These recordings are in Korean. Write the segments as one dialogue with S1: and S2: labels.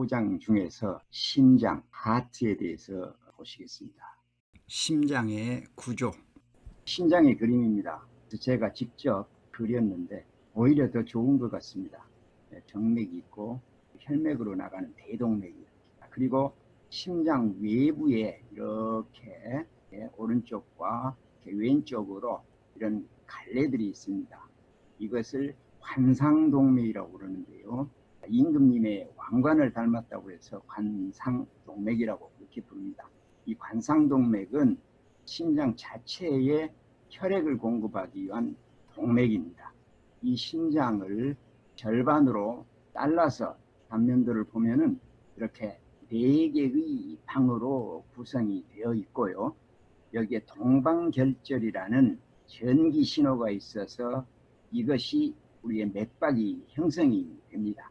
S1: 5장 중에서 심장, 하트에 대해서 보시겠습니다.
S2: 심장의 구조.
S1: 심장의 그림입니다. 제가 직접 그렸는데 오히려 더 좋은 것 같습니다. 네, 정맥이 있고 혈맥으로 나가는 대동맥이 그리고 심장 외부에 이렇게 예, 오른쪽과 왼쪽으로 이런 갈래들이 있습니다. 이것을 관상동맥이라고 그러는데요. 임금님의 왕관을 닮았다고 해서 관상동맥이라고 그렇게 부릅니다. 이 관상동맥은 심장 자체에 혈액을 공급하기 위한 동맥입니다. 이 심장을 절반으로 잘라서 단면들을 보면은 이렇게 네 개의 방으로 구성이 되어 있고요. 여기에 동방결절이라는 전기 신호가 있어서 이것이 우리의 맥박이 형성이 됩니다.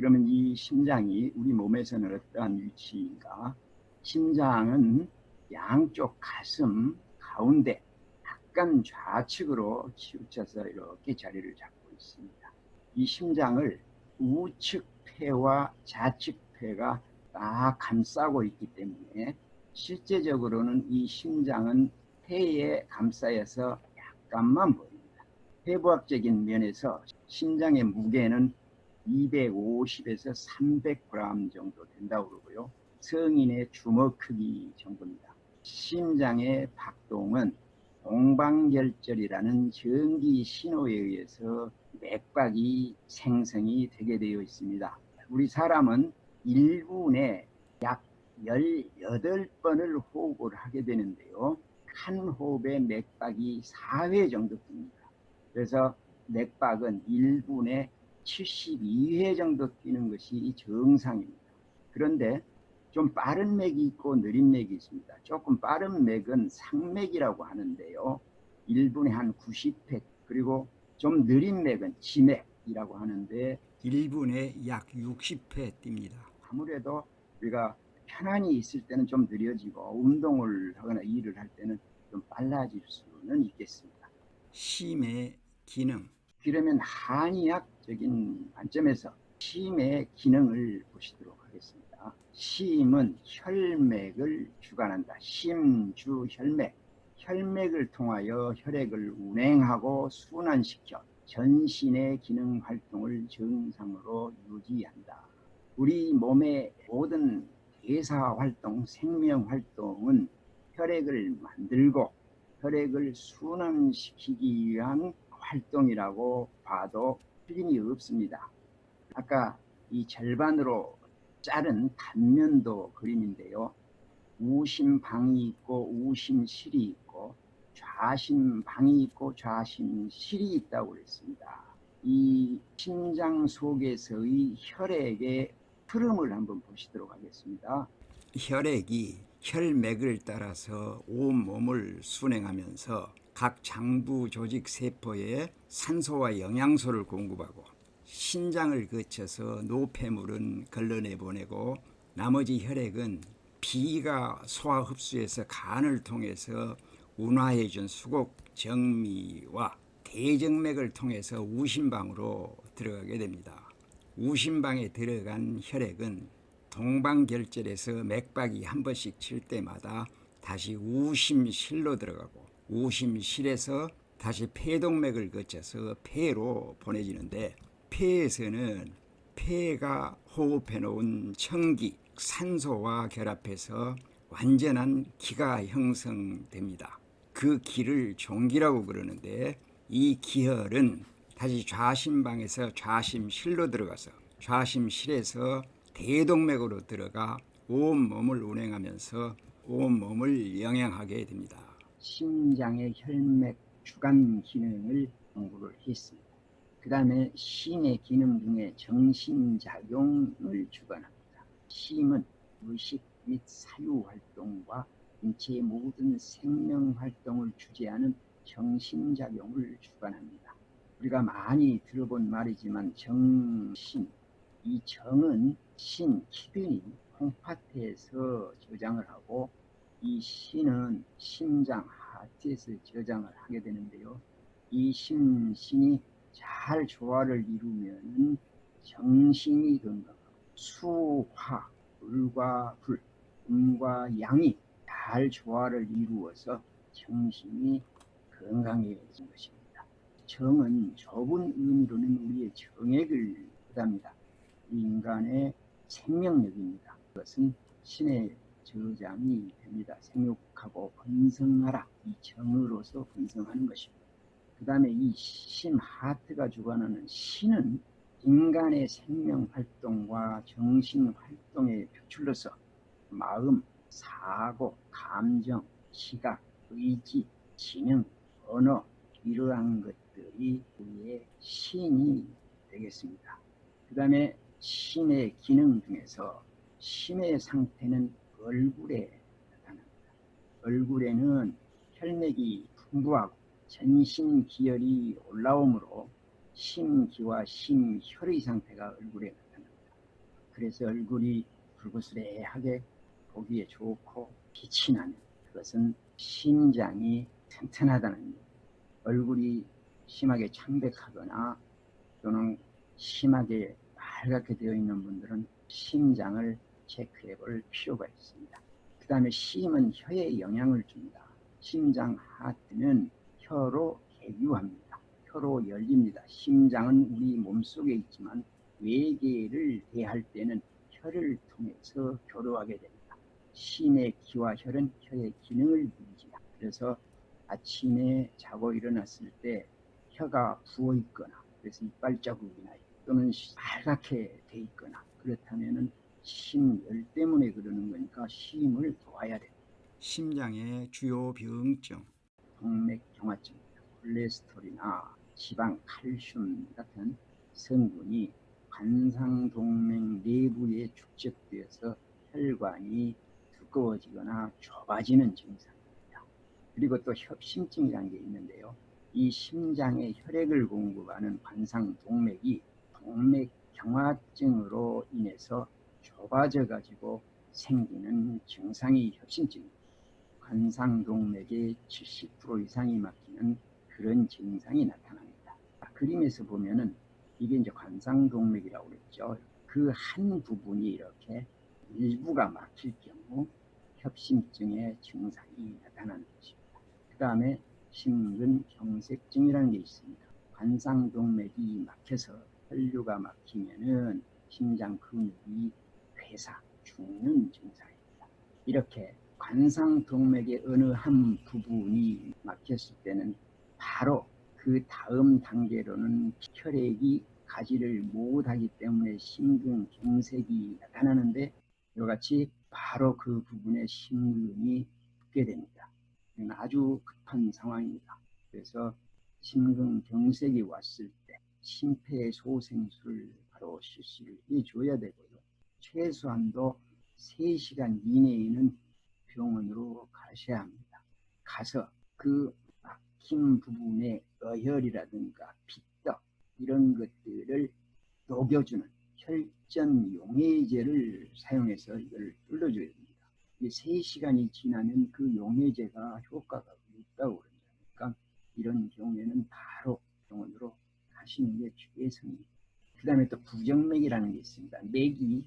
S1: 그러면 이 심장이 우리 몸에서는 어떠한 위치인가? 심장은 양쪽 가슴 가운데 약간 좌측으로 치우쳐서 이렇게 자리를 잡고 있습니다. 이 심장을 우측 폐와 좌측 폐가 딱 감싸고 있기 때문에 실제적으로는 이 심장은 폐에 감싸여서 약간만 보입니다. 폐부학적인 면에서 심장의 무게는 250에서 300g 정도 된다고 그러고요. 성인의 주먹 크기 정도입니다. 심장의 박동은 동방결절이라는 전기 신호에 의해서 맥박이 생성이 되게 되어 있습니다. 우리 사람은 1분에 약 18번을 호흡을 하게 되는데요. 한 호흡에 맥박이 4회 정도 뜁니다. 그래서 맥박은 1분에 72회 정도 뛰는 것이 정상입니다. 그런데 좀 빠른 맥이 있고 느린 맥이 있습니다. 조금 빠른 맥은 상맥이라고 하는데요. 1분에 한 90회 그리고 좀 느린 맥은 지맥이라고 하는데
S2: 1분에 약 60회 뜁니다.
S1: 아무래도 우리가 편안히 있을 때는 좀 느려지고 운동을 하거나 일을 할 때는 좀 빨라질 수는 있겠습니다.
S2: 심의 기능.
S1: 그러면 한의학 적인 관점에서 심의 기능을 보시도록 하겠습니다. 심은 혈맥을 주관한다. 심주 혈맥. 혈맥을 통하여 혈액을 운행하고 순환시켜 전신의 기능 활동을 정상으로 유지한다. 우리 몸의 모든 대사 활동, 생명 활동은 혈액을 만들고 혈액을 순환시키기 위한 활동이라고 봐도 틀림이 없습니다. 아까 이 절반으로 자른 단면도 그림인데요. 우심방이 있고 우심실이 있고 좌심방이 있고 좌심실이 있다고 그랬습니다. 이 심장 속에서의 혈액의 흐름을 한번 보시도록 하겠습니다.
S2: 혈액이 혈맥을 따라서 온 몸을 순행하면서 각 장부 조직 세포에 산소와 영양소를 공급하고 신장을 거쳐서 노폐물은 걸러내 보내고 나머지 혈액은 비가 소화 흡수해서 간을 통해서 운화해 준 수곡 정미와 대정맥을 통해서 우심방으로 들어가게 됩니다. 우심방에 들어간 혈액은 동방결절에서 맥박이 한 번씩 칠 때마다 다시 우심실로 들어가고 우심실에서 다시 폐동맥을 거쳐서 폐로 보내지는데 폐에서는 폐가 호흡해 놓은 청기, 산소와 결합해서 완전한 기가 형성됩니다. 그 기를 종기라고 그러는데 이 기혈은 다시 좌심방에서 좌심실로 들어가서 좌심실에서 대동맥으로 들어가 온 몸을 운행하면서 온 몸을 영양하게 됩니다.
S1: 심장의 혈맥 주간 기능을 연구를 했습니다. 그 다음에 심의 기능 중에 정신작용을 주관합니다. 심은 의식 및 사유 활동과 인체의 모든 생명 활동을 주재하는 정신작용을 주관합니다. 우리가 많이 들어본 말이지만 정신, 이 정은 신, 키드니, 콩파트에서 저장을 하고 이 신은 심장, 하트에서 저장을 하게 되는데요. 이 심신이 잘 조화를 이루면 정신이 건강하고 수화 물과 불, 음과 양이 잘 조화를 이루어서 정신이 건강해진 것입니다. 정은 좁은 의미로는 우리의 정액을 뜻합니다. 인간의 생명력입니다. 그것은 신의 저장이 됩니다. 생육하고 번성하라 이 정으로서 번성하는 것입니다. 그 다음에 이심 하트가 주관하는 신은 인간의 생명 활동과 정신 활동의 표출로서 마음, 사고, 감정, 시각, 의지, 지능, 언어 이러한 것들이 우리의 신이 되겠습니다. 그 다음에 신의 기능 중에서 신의 상태는 얼굴에 나타납니다. 얼굴에는 혈맥이 풍부하고 전신 기혈이 올라오므로 심기와 심혈의 상태가 얼굴에 나타납니다. 그래서 얼굴이 붉으스레하게 보기에 좋고 빛이 나는 그것은 심장이 튼튼하다는 얘기입니다. 얼굴이 심하게 창백하거나 또는 심하게 빨갛게 되어 있는 분들은 심장을 체크해 볼 필요가 있습니다. 그 다음에 심은 혀에 영향을 줍니다. 심장 하트는 혀로 개교합니다. 혀로 열립니다. 심장은 우리 몸속에 있지만 외계를 대할 때는 혀를 통해서 교류하게 됩니다. 심의 기와 혈은 혀의 기능을 유지합니다. 그래서 아침에 자고 일어났을 때 혀가 부어 있거나 그래서 이빨 자국이나 또는 빨갛게 돼 있거나 그렇다면은 심열 때문에 그러는 거니까 심을 도와야 됩니다.
S2: 심장의 주요 병증,
S1: 동맥경화증입니다. 콜레스테롤이나 지방, 칼슘 같은 성분이 관상동맥 내부에 축적되어서 혈관이 두꺼워지거나 좁아지는 증상입니다. 그리고 또 협심증이라는 게 있는데요. 이 심장에 혈액을 공급하는 관상동맥이 동맥경화증으로 인해서 좁아져 가지고 생기는 증상이 협심증입니다. 관상동맥의 70% 이상이 막히는 그런 증상이 나타납니다. 아, 그림에서 보면은 이게 이제 관상동맥이라고 그랬죠. 그 한 부분이 이렇게 일부가 막힐 경우 협심증의 증상이 나타나는 것입니다. 그 다음에 심근 경색증이라는 게 있습니다. 관상동맥이 막혀서 혈류가 막히면은 심장 근육이 회사, 죽는 증상입니다. 이렇게 관상동맥의 어느 한 부분이 막혔을 때는 바로 그 다음 단계로는 혈액이 가지를 못하기 때문에 심근경색이 나타나는데 이와 같이 바로 그 부분에 심근이 붓게 됩니다. 아주 급한 상황입니다. 그래서 심근경색이 왔을 때 심폐소생술을 바로 실시를 해줘야 되고요. 최소한도 3시간 이내에는 병원으로 가셔야 합니다. 가서 그 막힌 부분의 어혈이라든가 빗떡 이런 것들을 녹여주는 혈전 용해제를 사용해서 이걸 뚫어줘야 됩니다. 이게 3시간이 지나면 그 용해제가 효과가 없다고 그러니까 이런 경우에는 바로 병원으로 가시는 게 최선입니다. 그 다음에 또 부정맥이라는 게 있습니다. 맥이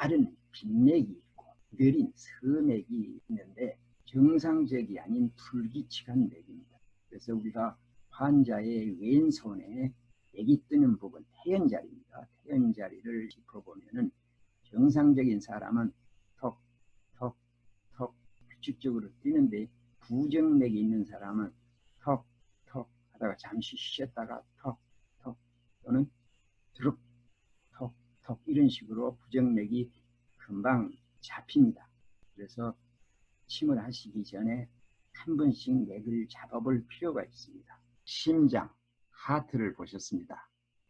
S1: 빠른 빈맥이 있고 느린 서맥이 있는데 정상적이 아닌 불규칙한 맥입니다. 그래서 우리가 환자의 왼손에 맥이 뜨는 부분 태연자리입니다. 태연자리를 짚어보면은 정상적인 사람은 톡, 톡, 톡 규칙적으로 뛰는데 부정맥이 있는 사람은 톡, 톡 하다가 잠시 쉬었다가 톡, 톡 또는 드룩, 톡, 톡 이런 식으로 부정맥이 금방 잡힙니다. 그래서 침을 하시기 전에 한 번씩 맥을 잡아볼 필요가 있습니다. 심장, 하트를 보셨습니다.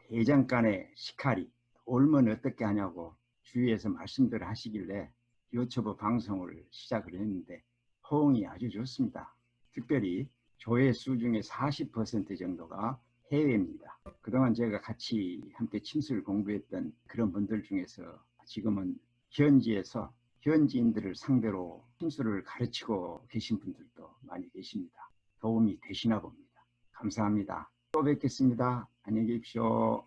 S1: 대장간의 시카리, 돌면 어떻게 하냐고 주위에서 말씀들 하시길래 유튜브 방송을 시작을 했는데 호응이 아주 좋습니다. 특별히 조회수 중에 40% 정도가 해외입니다. 그동안 제가 같이 함께 침수를 공부했던 그런 분들 중에서 지금은 현지에서 현지인들을 상대로 침수를 가르치고 계신 분들도 많이 계십니다. 도움이 되시나 봅니다. 감사합니다. 또 뵙겠습니다. 안녕히 계십시오.